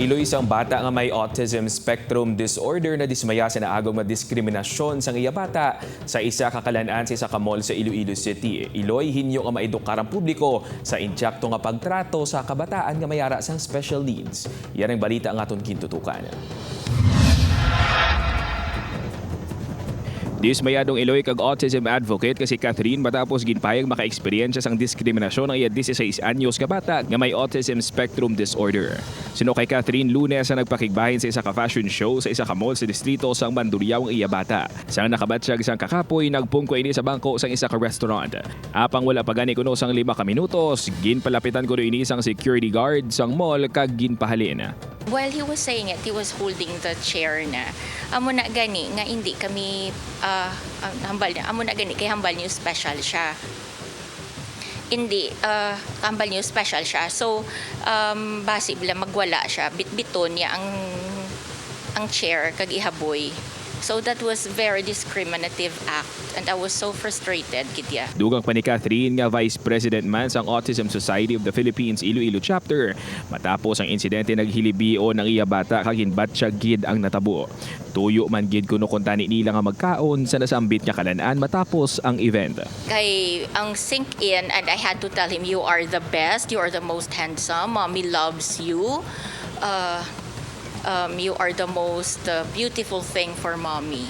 Iloy isang bata nga may autism spectrum disorder na dismaya sa naagong nga diskriminasyon sa iya bata sa isa kakalanaan sa isa ka mall sa Iloilo City. Iloy hinyo nga maedukar ang publiko sa injakto nga pagtrato sa kabataan nga mayara sang special needs. Yan ang balita ang aton kintutukan. Dismayadong Iloy kag autism advocate kasi Catherine matapos ginpayag maka-eksperyensya sang diskriminasyon ng iya 16 anyos ka bata nga may autism spectrum disorder. Sino kay Catherine Lunes sa nagpakigbahin sa isa ka fashion show sa isa ka mall sa distrito sang Mandurriao ang iya bata. Sang nakabatsyag sang kakapoy nagpungko ini sa bangko sang isa ka restaurant. Apang wala pa gani kuno sang lima ka minutos, ginpalapitan ko ini sang security guard sang mall kag ginpahalin. While he was saying it, he was holding the chair na. Amo na gani nga hindi kami ah, hambal niya. Amo na gani kay hambal niyo special siya. Hindi ah, hambal niyo special siya. So um base bila magwala siya, bitbiton niya ang ang chair kag ihaboy. So that was very discriminative act and I was so frustrated kidya. Dugang pa ni Catherine nga Vice President man sang Autism Society of the Philippines Iloilo Chapter. Matapos ang insidente naghilibio ng iya bata kag hinbatsyag gid ang natabo. Tuyo man gid kuno kuntani nila nga magkaon sa nasambit nga kalanaan matapos ang event. kay ang sink in and I had to tell him you are the best, you are the most handsome, mommy loves you. Uh, um, you are the most uh, beautiful thing for mommy.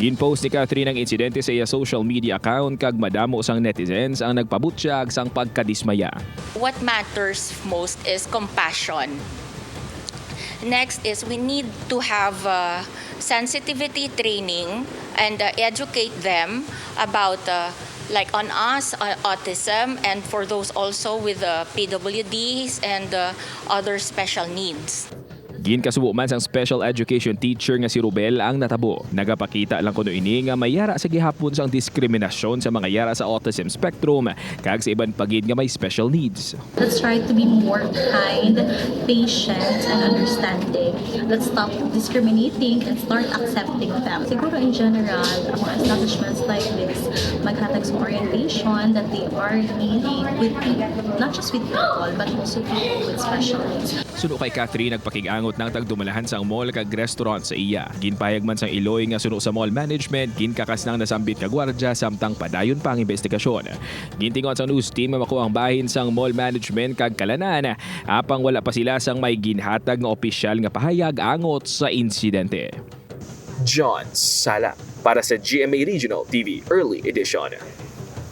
Ginpost ni Catherine ang insidente sa iya social media account kag madamo sang netizens ang nagpabutsyag sang pagkadismaya. What matters most is compassion. Next is we need to have uh, sensitivity training and uh, educate them about uh, like on us uh, autism and for those also with uh, PWDs and uh, other special needs. Ginkasubo man sang special education teacher nga si Rubel ang natabo. Nagapakita lang kuno ini nga may yara sa gihapon sang diskriminasyon sa mga yara sa autism spectrum kag sa iban pagid nga may special needs. Let's try to be more kind, patient, and understanding. Let's stop discriminating and start accepting them. Siguro in general, mga establishments like this, maghatag sa orientation that they are dealing with people, not just with people, but also people with special needs. Suno kay Catherine nagpakigangot ng tagdumalahan sang mall kag restaurant sa iya. Ginpayag man sang Iloy nga suno sa mall management, ginkakas nang nasambit ka gwardya samtang padayon pa ang investigasyon. Gintingon sa news team makuha ang bahin sang mall management kag kalanan, apang wala pa sila sang may ginhatag nga opisyal nga pahayag angot sa insidente. John Sala para sa GMA Regional TV Early Edition.